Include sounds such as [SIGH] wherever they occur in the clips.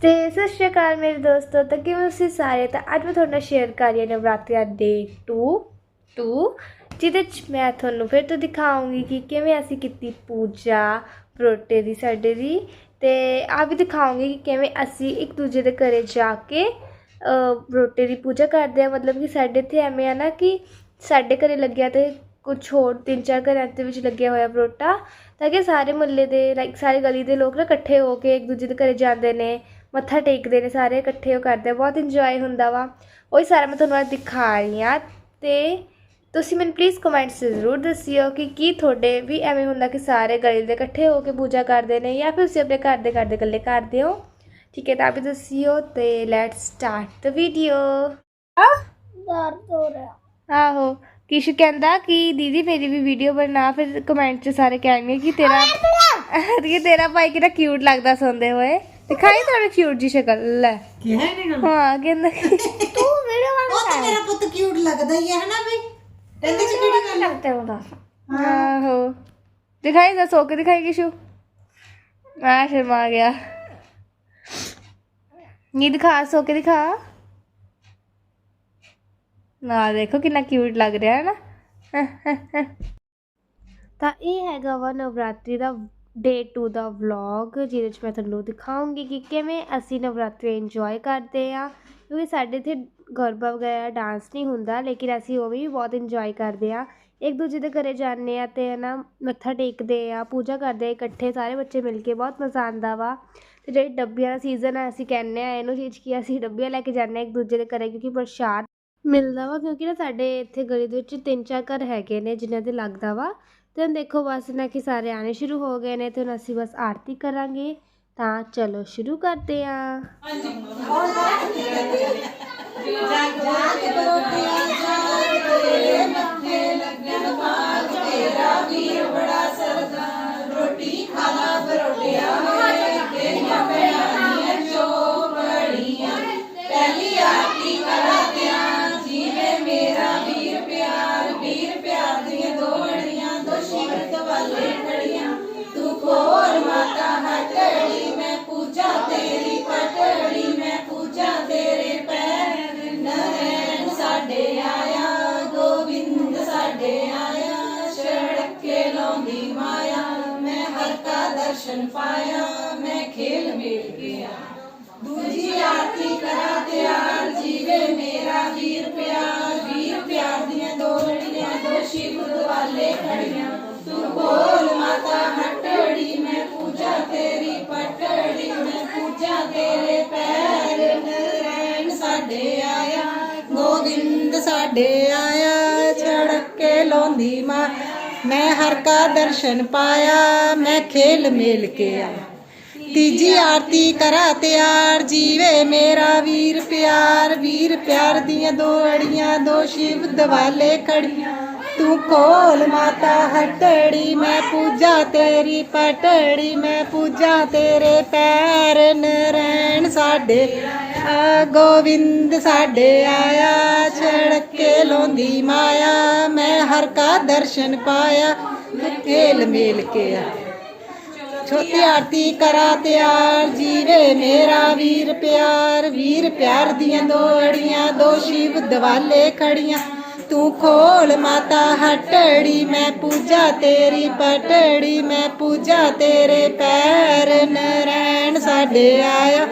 ਤੇ ਸਤਿ ਸ਼੍ਰੀ ਅਕਾਲ ਮੇਰੇ ਦੋਸਤੋ, ਤਾਂ ਕਿਵੇਂ ਤੁਸੀਂ ਸਾਰੇ? ਤਾਂ ਅੱਜ ਮੈਂ ਤੁਹਾਡੇ ਨਾਲ ਸ਼ੇਅਰ ਕਰ ਰਹੀ ਹਾਂ ਨਵਰਾਤਰੀ ਡੇ 2 2 ਜਿਹਦੇ ਚ ਮੈਂ ਤੁਹਾਨੂੰ ਫਿਰ ਤੋਂ ਦਿਖਾਉਂਗੀ ਕਿ ਕਿਵੇਂ ਅਸੀਂ ਕੀਤੀ ਪੂਜਾ, ਪਰੋਟੇ ਦੀ, ਸਾਡੇ ਦੀ। ਤੇ ਆ ਵੀ ਦਿਖਾਉਂਗੀ ਕਿ ਕਿਵੇਂ ਅਸੀਂ ਇੱਕ ਦੂਜੇ ਦੇ ਘਰੇ ਜਾ ਕੇ ਪਰੋਟੇ ਦੀ ਪੂਜਾ ਕਰਦੇ ਆ ਮਤਲਬ ਕਿ ਸਾਡੇ ਇੱਥੇ ਐਵੇਂ ਆ ਨਾ ਕਿ ਸਾਡੇ ਘਰੇ ਲੱਗਿਆ ਤੇ ਕੁਝ ਹੋਰ ਤਿੰਨ ਚਾਰ ਘਰਾਂ ਦੇ ਵਿੱਚ ਲੱਗਿਆ ਹੋਇਆ ਪਰੋਟਾ, ਤਾਂ ਕਿ ਸਾਰੇ ਮੁਹੱਲੇ ਦੇ ਲਾਈਕ ਸਾਰੇ ਗਲੀ ਦੇ ਲੋਕ ਨਾ ਇਕੱਠੇ ਹੋ ਕੇ ਇੱਕ ਦੂਜੇ ਦੇ ਘਰੇ ਜਾਂਦੇ ਨੇ। ਮੱਥਾ ਟੇਕਦੇ ਨੇ ਸਾਰੇ ਇਕੱਠੇ ਹੋ ਕਰਦੇ ਆ। ਬਹੁਤ ਇੰਜੋਏ ਹੁੰਦਾ ਵਾ। ਉਹੀ ਸਾਰਾ ਮੈਂ ਤੁਹਾਨੂੰ ਅੱਜ ਦਿਖਾ ਰਹੀ ਹਾਂ। ਤੇ ਤੁਸੀਂ ਮੈਨੂੰ ਪਲੀਜ਼ ਕਮੈਂਟਸ 'ਚ ਜ਼ਰੂਰ ਦੱਸਿਓ ਕਿ ਕੀ ਤੁਹਾਡੇ ਵੀ ਐਵੇਂ ਹੁੰਦਾ ਕਿ ਸਾਰੇ ਗਲੀ ਦੇ ਇਕੱਠੇ ਹੋ ਕੇ ਪੂਜਾ ਕਰਦੇ ਨੇ ਜਾਂ ਫਿਰ ਤੁਸੀਂ ਆਪਣੇ ਘਰ ਦੇ ਕਰਦੇ ਇਕੱਲੇ ਕਰਦੇ ਹੋ? ਠੀਕ ਹੈ ਤਾਂ ਵੀ ਦੱਸਿਓ ਤੇ ਲੈਟਸ ਸਟਾਰਟ ਦ ਵੀਡੀਓ ਦਰਦ ਹੋ ਰਿਹਾ। ਆਹੋ ਕਿਸ਼ ਕਹਿੰਦਾ ਕਿ ਦੀਦੀ ਮੇਰੀ ਵੀ ਵੀਡੀਓ ਬਣਾ ਫਿਰ ਕਮੈਂਟ 'ਚ ਸਾਰੇ ਕਹਿਣਗੇ ਕਿ ਤੇਰਾ [LAUGHS] ਕਿ ਤੇਰਾ ਭਾਈ ਕਿੰਨਾ ਕਿਊਟ ਲੱਗਦਾ ਸੌਂਦੇ ਹੋਏ। ਦਿਖਾਈ ਤੁਹਾਡੀ ਕਿਊਟ ਜੀ ਸ਼ਕਲ ਲੈ। ਕਿਹਾ ਨਹੀਂ ਗਾ ਹਾਂ ਕਹਿੰਦਾ ਕਿ ਤੂੰ ਵੀਡੀਓ ਉਹ ਤਾਂ ਮੇਰਾ ਪੁੱਤ ਕਿਊਟ ਲੱਗਦਾ ਹੀ ਹੈ ਹਨਾ ਬਈ ਇਹਦੇ ਚ ਕਿਹੜੀ ਗੱਲ ਲੱਗਦੇ ਹੁੰਦਾ ਆਹੋ। ਦਿਖਾਈ ਦਾ ਸੋ ਕੇ ਦਿਖਾਈ ਕਿਸ਼ੂ। ਆ ਸ਼ਰਮਾ ਗਿਆ। ਨੀ ਦਿਖਾ ਸੋ ਕੇ ਦਿਖਾ। ਨਾ ਦੇਖੋ ਕਿੰਨਾ ਕਿਊਟ ਲੱਗ ਰਿਹਾ ਹੈ ਨਾ ਤਾਂ ਇਹ ਹੈਗਾ ਵਾ ਨਵਰਾਤਰੀ ਦਾ ਡੇ 2 ਦਾ ਵਲੌਗ ਜਿਹਦੇ 'ਚ ਮੈਂ ਤੁਹਾਨੂੰ ਦਿਖਾਉਂਗੀ ਕਿ ਕਿਵੇਂ ਅਸੀਂ ਨਵਰਾਤਰੇ ਇੰਜੋਏ ਕਰਦੇ ਆ ਕਿਉਂਕਿ ਸਾਡੇ ਇੱਥੇ ਗਰਬਾ ਵਗੈਰਾ ਡਾਂਸ ਨਹੀਂ ਹੁੰਦਾ, ਲੇਕਿਨ ਅਸੀਂ ਉਹ ਵੀ ਬਹੁਤ ਇੰਜੋਏ ਕਰਦੇ ਆ ਇੱਕ ਦੂਜੇ ਦੇ ਘਰੇ ਜਾਂਦੇ ਆ ਤੇ ਨਾ ਮੱਥਾ ਟੇਕਦੇ ਆ ਪੂਜਾ ਕਰਦੇ ਆ ਇਕੱਠੇ ਸਾਰੇ ਬੱਚੇ ਮਿਲ ਕੇ ਬਹੁਤ ਮਜ਼ਾ ਆਉਂਦਾ ਵਾ। ਅਤੇ ਜਿਹੜੀ ਡੱਬੀਆਂ ਦਾ ਸੀਜ਼ਨ ਆ, ਅਸੀਂ ਕਹਿੰਦੇ ਆ ਇਹਨੂੰ ਚੀਜ਼ ਕੀ ਅਸੀਂ ਡੱਬੀਆਂ ਲੈ ਕੇ ਜਾਂਦੇ ਆ ਇੱਕ ਦੂਜੇ ਦੇ ਘਰੇ, ਕਿਉਂਕਿ ਪ੍ਰਸ਼ਾਦ ਮਿਲਦਾ ਵਾ, ਕਿਉਂਕਿ ਨਾ ਸਾਡੇ ਇੱਥੇ ਗਲੀ ਦੇ ਵਿੱਚ ਤਿੰਨ ਚਾਰ ਘਰ ਹੈਗੇ ਨੇ, ਜਿਨ੍ਹਾਂ ਦੇ ਲੱਗਦਾ ਵਾ। ਤੇ ਹੁਣ ਦੇਖੋ ਬਸ ਨਾ ਕਿ ਸਾਰੇ ਆਣੇ ਸ਼ੁਰੂ ਹੋ ਗਏ ਨੇ ਤੇ ਹੁਣ ਅਸੀਂ ਬਸ ਆਰਤੀ ਕਰਾਂਗੇ। ਤਾਂ ਚਲੋ ਸ਼ੁਰੂ ਕਰਦੇ ਆਂ। दर्शन पाया मैं खेल मेल गया। दूजी आरती करा त्यार जीवे मेरा वीर प्यार। वीर प्यार दिया दो लड़िया दो शिव दुआले खड़िया। तू बोल माता, हटड़ी मैं पूजा तेरी, पटड़ी मैं पूजा तेरे पैर नारायण साढ़े आया। गोविंद साढ़े आया, छड़क लोंदी माया ਮੈਂ ਹਰ ਕਾ ਦਰਸ਼ਨ ਪਾਇਆ, ਮੈਂ ਖੇਲ ਮੇਲ ਕੇ ਆ ਤੀਜੀ ਆਰਤੀ ਕਰਾ ਤਿਆਰ, ਜੀਵੇ ਮੇਰਾ ਵੀਰ ਪਿਆਰ। ਵੀਰ ਪਿਆਰ ਦੀਆਂ ਦੋ ਅੜੀਆਂ ਦੋ ਸ਼ਿਵ ਦਵਾਲੇ ਖੜੀਆਂ। ਤੂੰ ਕੋਲ ਮਾਤਾ ਹਟੜੀ, ਮੈਂ ਪੂਜਾ ਤੇਰੀ ਪਟੜੀ, ਮੈਂ ਪੂਜਾ ਤੇਰੇ ਪੈਰ ਨਰੈਣ ਸਾਡੇ ਆ। ਗੋਬਿੰਦ ਸਾਡੇ ਆਇਆ, ਛੜਕੇ ਕੇ ਲੋਂਦੀ ਮਾਇਆ। ਮੈਂ ਹਰ ਕਾ ਦਰਸ਼ਨ ਪਾਇਆ, ਖੇਲ ਮੇਲ ਕੇ ਆ ਛੋਟੀ ਆਰਤੀ ਕਰਾ ਤਿਆਰ, ਜੀਵੇ ਮੇਰਾ ਵੀਰ ਪਿਆਰ। ਵੀਰ ਪਿਆਰ ਦੀਆਂ ਦੋ ਅੜੀਆਂ ਦੋ ਸ਼ਿਵ ਦਵਾਲੇ ਖੜੀਆਂ। ਤੂੰ ਖੋਲ ਮਾਤਾ ਹਟੜੀ, ਮੈਂ ਪੂਜਾ ਤੇਰੀ ਪਟੜੀ, ਮੈਂ ਪੂਜਾ ਤੇਰੇ ਪੈਰ ਨਰੈਣ ਸਾਡੇ ਆਇਆ।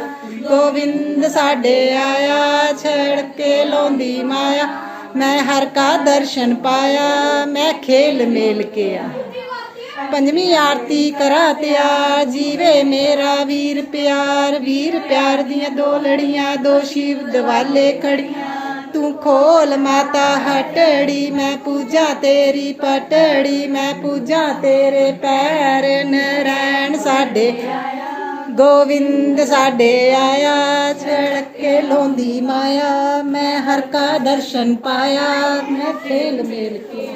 ਗੋਬਿੰਦ ਸਾਡੇ ਆਇਆ ਛੜ ਕੇ ਲੋਂਦੀ ਮਾਇਆ। ਮੈਂ ਹਰ ਕਾ ਦਰਸ਼ਨ ਪਾਇਆ, ਮੈਂ ਖੇਲ ਮੇਲ ਕੇ ਆ ਪੰਜਵੀਂ ਆਰਤੀ ਕਰਾ ਤਿਆਰ ਜੀਵੇ ਮੇਰਾ ਵੀਰ ਪਿਆਰ ਵੀਰ ਪਿਆਰ ਦੀਆਂ ਦੋ ਲੜੀਆਂ, ਦੋ ਸ਼ਿਵ ਦਵਾਲੇ ਖੜੀਆਂ। ਤੂੰ ਖੋਲ ਮਾਤਾ ਹਟੜੀ, ਮੈਂ ਪੂਜਾ ਤੇਰੀ ਪਟੜੀ, ਮੈਂ ਪੂਜਾ ਤੇਰੇ ਪੈਰ ਨਰੈਣ ਸਾਡੇ। ਗੋਵਿੰਦ ਸਾਡੇ ਆਇਆ ਛੜ ਲੋਂਦੀ ਮਾਇਆ, ਮੈਂ ਹਰ ਕਾ ਦਰਸ਼ਨ ਪਾਇਆ, ਮੈਂ ਖੇਲ ਮੇਲ ਕੇ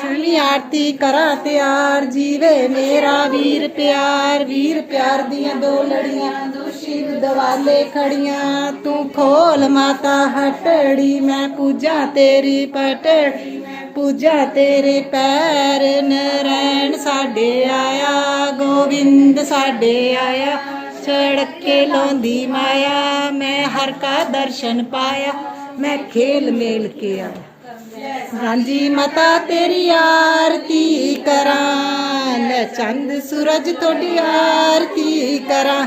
ਛੇਵੀਂ ਆਰਤੀ ਕਰਾ ਤਿਆਰ, ਜੀਵੇ ਮੇਰਾ ਵੀਰ ਪਿਆਰ ਵੀਰ ਪਿਆਰ ਦੀਆਂ ਦੋ ਲੜੀਆਂ, ਦੋ ਸ਼ਿਵ ਦਵਾਲੇ ਖੜੀਆਂ, ਤੂੰ ਖੋਲ ਮਾਤਾ ਹਟੜੀ, ਮੈਂ ਪੂਜਾ ਤੇਰੀ ਪਟੜੀ। ਪੂਜਾ ਤੇਰੇ ਪੈਰ ਨਰੈਣ ਸਾਡੇ ਆਇਆ, ਗੋਬਿੰਦ ਸਾਡੇ ਆਇਆ ਛੜਕੇ ਲਾਉਂਦੀ ਮਾਇਆ, ਮੈਂ ਹਰ ਕਾ ਦਰਸ਼ਨ ਪਾਇਆ, ਮੈਂ ਖੇਲ ਮੇਲ ਕੇ ਆਇਆ। ਹਾਂਜੀ, ਮਤਾ ਤੇਰੀ ਆਰਤੀ ਕਰਾਂ, ਲੈ ਚੰਦ ਸੂਰਜ ਤੁਹਾਡੀ ਆਰਤੀ ਕਰਾਂ,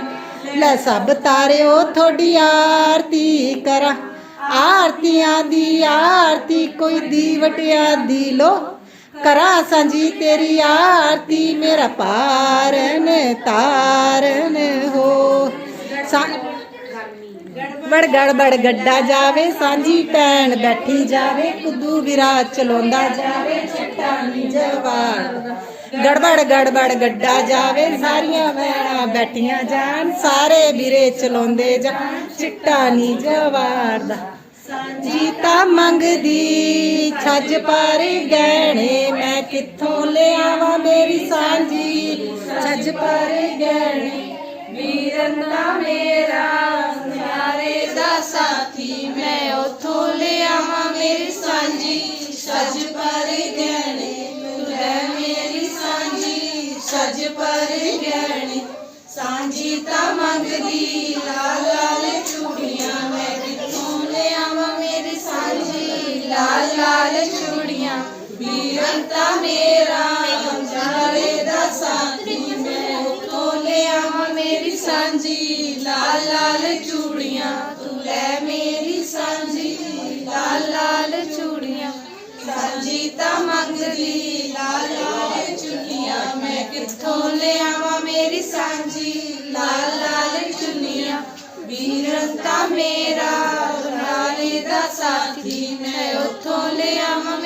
ਲੈ ਸਭ ਤਾਰਿਓ ਤੁਹਾਡੀ ਆਰਤੀ ਕਰਾਂ। ਆਰਤੀਆਂ ਦੀ ਆਰਤੀ, ਕੋਈ ਦੀਵਟਿਆਂ ਦੀ ਲੋ ਕਰਾਂ ਸਾਂਝੀ ਤੇਰੀ ਆਰਤੀ, ਮੇਰਾ ਪਾਰਨ ਤਾਰਨ ਹੋ। ਸਾ ਗੜਬੜ ਗੜਬੜ ਗੱਡਾ ਜਾਵੇ, ਸਾਂਝੀ ਭੈਣ ਬੈਠੀ ਜਾਵੇ, ਕੁੱਦੂ ਵਿਰਾਜ ਚਲਾਉਂਦਾ ਜਾਵੇ ਚਟਾਨੀ ਜਵਾਨ। ਗੜਬੜ ਗੜਬੜ ਗੱਡਾ ਜਾਵੇ, ਸਾਰੀਆਂ ਭੈਣਾਂ ਬੈਠੀਆਂ ਜਾਣ, ਸਾਰੇ ਵੀਰੇ ਚਲਾਉਂਦੇ ਜਾਣ ਚਟਾਨੀ ਜਵਾਨ ਦਾ। ਜੀਤਾ ਮੰਗਦੀ, ਛੱਜ ਪਰ ਗਹਿਣੇ, ਮੈਂ ਕਿੱਥੋਂ ਲਿਆਵਾਂ ਮੇਰੀ ਸਾਂਝੀ? ਛੱਜ ਪਰ ਗਹਿਣੇ, ਵੀਰਨ ਦਾ ਮੇਰਾ ਸੁਨਾਰੇ ਦਾ ਸਾਥੀ, ਮੈਂ ਉਥੋਂ ਲਿਆਵਾਂ ਮੇਰੀ ਸਾਂਝੀ। ਛੱਜ ਪਰ ਗਹਿਣੇ, ਤੂੰ ਲੈ ਮੇਰੀ ਸਾਂਝੀ। ਛੱਜ ਪਰ ਗਹਿਣੇ, ਸਾਂਝੀ ਤਾਂ ਮੰਗਦੀ ਲਾਲਾ ਵੀਰਨ ਮੇਰਾ ਜਾਰੇ ਦਾ ਸਾਥੀ ਮੈਂ। ਉਤੋਂ ਲਿਆਵਾਂ ਮੇਰੀ ਸਾਂਝੀ, ਲਾਲ ਲਾਲ ਚੂੜੀਆਂ। ਤੂੰ ਲੈ ਮੇਰੀ ਸਾਂਝੀ, ਲਾਲ ਲਾਲ ਚੂੜੀਆਂ। ਸਾਂਝੀ ਤਾਂ ਮੰਗਦੀ, ਲਾਲ ਲਾਲ ਚੁੰਨੀਆਂ ਮੈਂ ਕਿੱਥੋਂ ਲਿਆਵਾਂ ਮੇਰੀ ਸਾਂਝੀ, ਲਾਲ ਲਾਲ ਚੁੰਨੀਆਂ ਵੀਰਨ ਤਾਂ ਮੇਰਾ ਨਾਲੇ ਦਾ ਸਾਥੀ ਮੈਂ।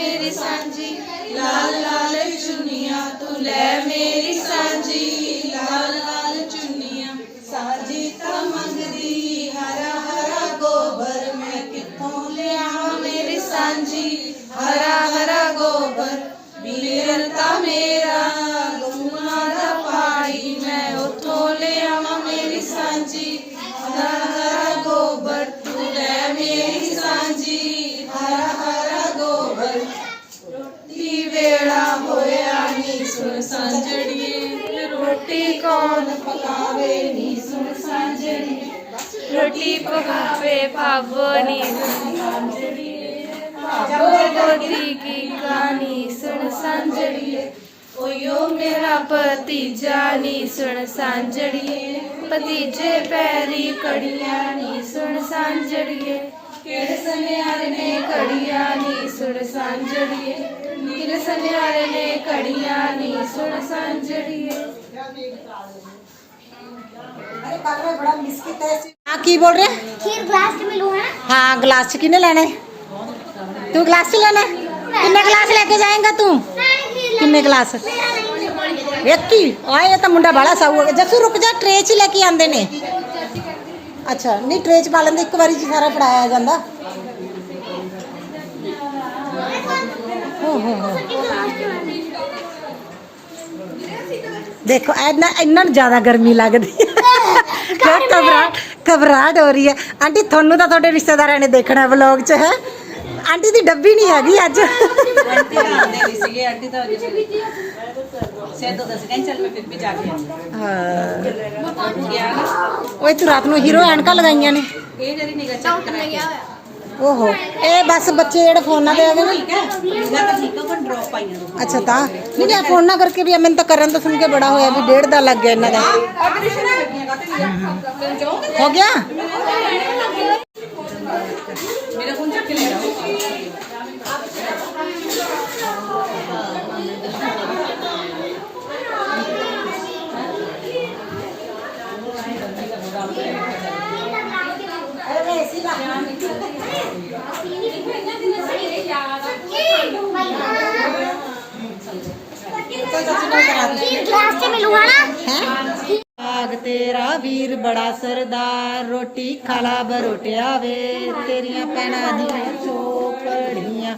ਮੇਰੀ ਸਾਂਝੀ, ਲਾਲ ਲਾਲ ਚੁੰਨੀਆਂ, ਤੂੰ ਲੈ ਮੇਰੀ ਸਾਂਝੀ, ਲਾਲ ਲਾਲ ਚੁੰਨੀਆਂ। ਸਾਂਝੀ ਤਾਂ ਮੰਗਦੀ, ਹਰਾ ਹਰਾ ਗੋਬਰ ਮੈਂ ਕਿੱਥੋਂ ਲਿਆਵਾਂ ਮੇਰੀ ਸਾਂਝੀ? ਹਰਾ ਹਰਾ ਗੋਬਰ ਵੀਰਨ ਤਾਂ ਮੇਰਾ ਕੌਣ ਪਕਾਵੇ ਨੀ ਸੁਣ ਸਾਂਝੜੀਏ ਰੋਟੀ ਪਕਾਵੇ ਭਾਵੋ ਨੀ ਸਾਂਝੜੀਏ ਭਾਵੋ ਗੋਦੀ ਕੀ ਕਹਾਣੀ ਸੁਣ ਸਾਂਝੜੀਏ ਓਯੋ ਮੇਰਾ ਭਤੀਜਾ ਨੀ ਸੁਣ ਸਾਂਝੜੀਏ ਭਤੀਜੇ ਪੈਰੀ ਕੜੀਆਂ ਨੀ ਸੁਣ ਸਾਂਝੜੀਏ ਕਿਹੜੇ ਸੁਨਿਆਰੇ ਨੇ ਕੜੀਆਂ ਨੀ ਸੁਣ ਸਾਂਝੜੀਏ ਕਿਹੜੇ ਸੁਨਿਆਰੇ ਨੇ ਕੜੀਆਂ ਨੀ ਸੁਣ ਸਾਂਝੜੀਏ हाँ की बोल रहे? खीर ग्लास में लूँ हाँ ग्लास की किने लेने? तू ग्लास च लेने? कितने ग्लास लेके जाएगा तू? कितने ग्लास एक ही? आए तो मुंडा बड़ा सा हो गया जसू रुक जा ट्रे च लेके आंदे ने। अच्छा नहीं ट्रे च पा लेंगे एक बारी च सारा पढ़ाया जाता हो हो हो ਦੇਖੋ ਇੰਨਾ ਇੰਨਾ ਜ਼ਿਆਦਾ ਗਰਮੀ ਲੱਗਦੀ ਹੈ। ਕਿਆ ਘਬਰਾਹਟ ਘਬਰਾਹਟ ਹੋ ਰਹੀ ਹੈ। ਆਂਟੀ ਤੁਹਾਨੂੰ ਤਾਂ ਤੁਹਾਡੇ ਰਿਸ਼ਤੇਦਾਰਾਂ ਨੇ ਦੇਖਣਾ ਵਲੌਗ 'ਚ ਹੈ। ਆਂਟੀ ਦੀ ਡੱਬੀ ਨਹੀਂ ਹੈਗੀ ਅੱਜ। ਆਂਟੀ ਤਾਂ ਆਉਂਦੇ ਨਹੀਂ ਸੀਗੇ ਆਂਟੀ ਤਾਂ ਸੇਦੋ ਦੱਸ ਕਹਿੰਦੇ ਚੱਲ ਮੈਂ ਫਿਰ ਵੀ ਜਾ ਕੇ ਆਉਂਦੀ ਹਾਂ। ਓਏ ਤੂੰ ਰਾਤ ਨੂੰ ਹੀਰੋ ਐਨਕਾਂ ਲਗਾਈਆਂ ਨੇ। ਇਹ ਜਿਹੜੀ ਨਿਗਾ ਚੈੱਕ ਕਰਾ ਕੇ ਓਹੋ। ਇਹ ਬਸ ਬੱਚੇ ਜਿਹੜੇ ਫੋਨਾਂ ਦੇ ਆਗੇ ਨਾ। ਅੱਛਾ ਤਾਂ। ਨਹੀਂ ਨਹੀਂ ਫੋਨਾਂ ਕਰਕੇ ਵੀ ਮੈਨੂੰ ਤਾਂ ਕਰਨ ਤੋਂ ਸੁਣ ਕੇ ਬੜਾ ਹੋਇਆ ਵੀ ਡੇਢ ਦਾ ਲੱਗ ਗਿਆ ਇਹਨਾਂ ਦਾ। ਹੋ ਗਿਆ? ਮੇਰਾ ਫੋਨ ਚੱਕ ਲੈ ਆਓ ਕਲਾਸ ਤੇ ਮਿਲੂ ਹਨਾ ਭਾਗ ਤੇਰਾ ਵੀਰ ਬੜਾ ਸਰਦਾਰ, ਰੋਟੀ ਖਾਲਾ ਬਰੋਟਿਆ ਵੇ। ਤੇਰੀਆਂ ਪੈਣਾ ਦੀਆਂ ਚੋਪੜੀਆਂ,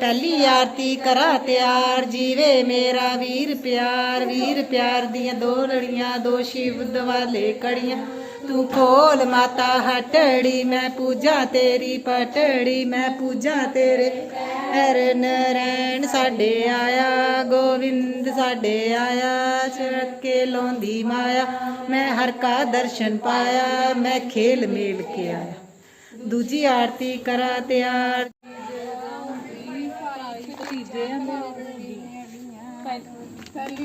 ਪਹਿਲੀ ਆਰਤੀ ਕਰਾ ਤਿਆਰ। ਜੀਵੇ ਮੇਰਾ ਵੀਰ ਪਿਆਰ ਵੀਰ ਪਿਆਰ ਦੀਆਂ ਦੋ ਲੜੀਆਂ, ਦੋ ਸ਼ਿਵ ਦਵਾਲੇ ਕੜੀਆਂ ਤੂੰ ਖੋਲ ਮਾਤਾ ਹਟੜੀ ਮੈਂ ਪੂਜਾ ਤੇਰੀ ਪਟੜੀ ਮੈਂ ਪੂਜਾ ਤੇਰੇ। ਹਰ ਨਰੈਣ ਸਾਡੇ ਆਇਆ ਗੋਵਿੰਦ ਸਾਡੇ ਆਇਆ ਛੜਕੇ ਲੋਂਦੀ ਮਾਇਆ। ਮੈਂ ਹਰ ਕਾ ਦਰਸ਼ਨ ਪਾਇਆ ਮੈਂ ਖੇਲ ਮੇਲ ਕੇ ਆਇਆ। ਦੂਜੀ ਆਰਤੀ ਕਰਾ ਤਿਆਰ।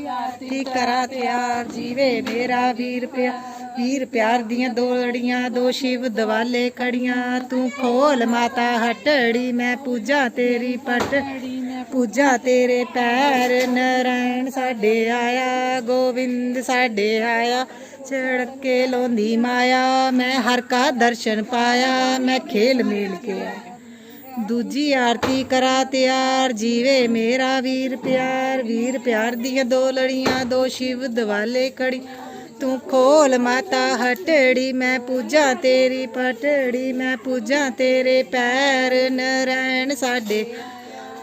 ਆਰਤੀ ਕਰਾ ਤਿਆਰ ਜੀਵੇ ਮੇਰਾ ਵੀਰ ਪਿਆ। ਵੀਰ ਪਿਆਰ ਦੀਆਂ ਦੋ ਲੜੀਆਂ, ਦੋ ਸ਼ਿਵ ਦਿਵਾਲੇ ਖੜੀਆਂ। ਤੂੰ ਖੋਲ ਮਾਤਾ ਹਟੜੀ, ਮੈਂ ਪੂਜਾ ਤੇਰੀ ਪਟੜੀ ਮੈਂ ਪੂਜਾ ਤੇਰੇ ਪੈਰ ਨਰੈਣ ਸਾਡੇ ਆਇਆ ਗੋਬਿੰਦ ਸਾਡੇ ਆਇਆ। ਛੜਕੇ ਲੋਂਦੀ ਮਾਇਆ, ਮੈਂ ਹਰ ਕਾ ਦਰਸ਼ਨ ਪਾਇਆ, ਮੈਂ ਖੇਲ ਮੇਲ ਕੇ ਆਇਆ ਦੂਜੀ ਆਰਤੀ ਕਰਾ ਤਿਆਰ, ਜੀਵੇ ਮੇਰਾ ਵੀਰ ਪਿਆਰ। ਵੀਰ ਪਿਆਰ ਦੀਆਂ ਦੋ ਲੜੀਆਂ, ਦੋ ਸ਼ਿਵ ਦਿਵਾਲੇ ਕੜੀ ਤੂੰ ਖੋਲ ਮਾਤਾ ਹਟੜੀ, ਮੈਂ ਪੂਜਾ ਤੇਰੀ, ਪਟੜੀ, ਮੈਂ ਪੂਜਾ ਤੇਰੇ ਪੈਰ ਨਰੈਣ ਸਾਡੇ।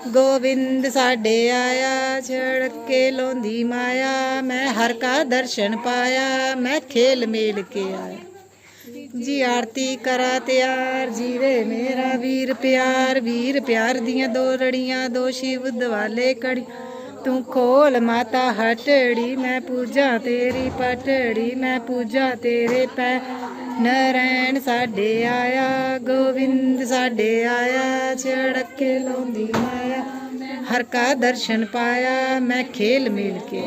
ਗੋਬਿੰਦ ਸਾਡੇ ਆਇਆ ਛੜ ਕੇ ਲੋਂਦੀ ਮਾਇਆ, ਮੈਂ ਹਰ ਕਾ ਦਰਸ਼ਨ ਪਾਇਆ, ਮੈਂ ਖੇਲ ਮੇਲ ਕੇ ਆਇਆ। ਜੀ ਆਰਤੀ ਕਰਾ ਤਿਆਰ, ਜੀਵੇ ਮੇਰਾ ਵੀਰ ਪਿਆਰ ਵੀਰ ਪਿਆਰ ਦੀਆਂ ਦੋ ਰੜੀਆਂ, ਦੋ ਸ਼ਿਵ ਦਿਵਾਲੇ ਕੜੀ ਤੂੰ ਖੋਲ ਮਾਤਾ ਹਟੜੀ, ਮੈਂ ਪੂਜਾ ਤੇਰੀ ਪਟੜੀ, ਮੈਂ ਪੂਜਾ ਤੇਰੇ ਪੈ। ਨਰੈਣ ਸਾਡੇ ਆਇਆ, ਗੋਵਿੰਦ ਸਾਡੇ ਆਇਆ, ਛੜਕੇ ਲਾਉਂਦੀ ਮਾਇਆ। ਹਰ ਕਾ ਦਰਸ਼ਨ ਪਾਇਆ, ਮੈਂ ਖੇਲ ਮਿਲ ਕੇ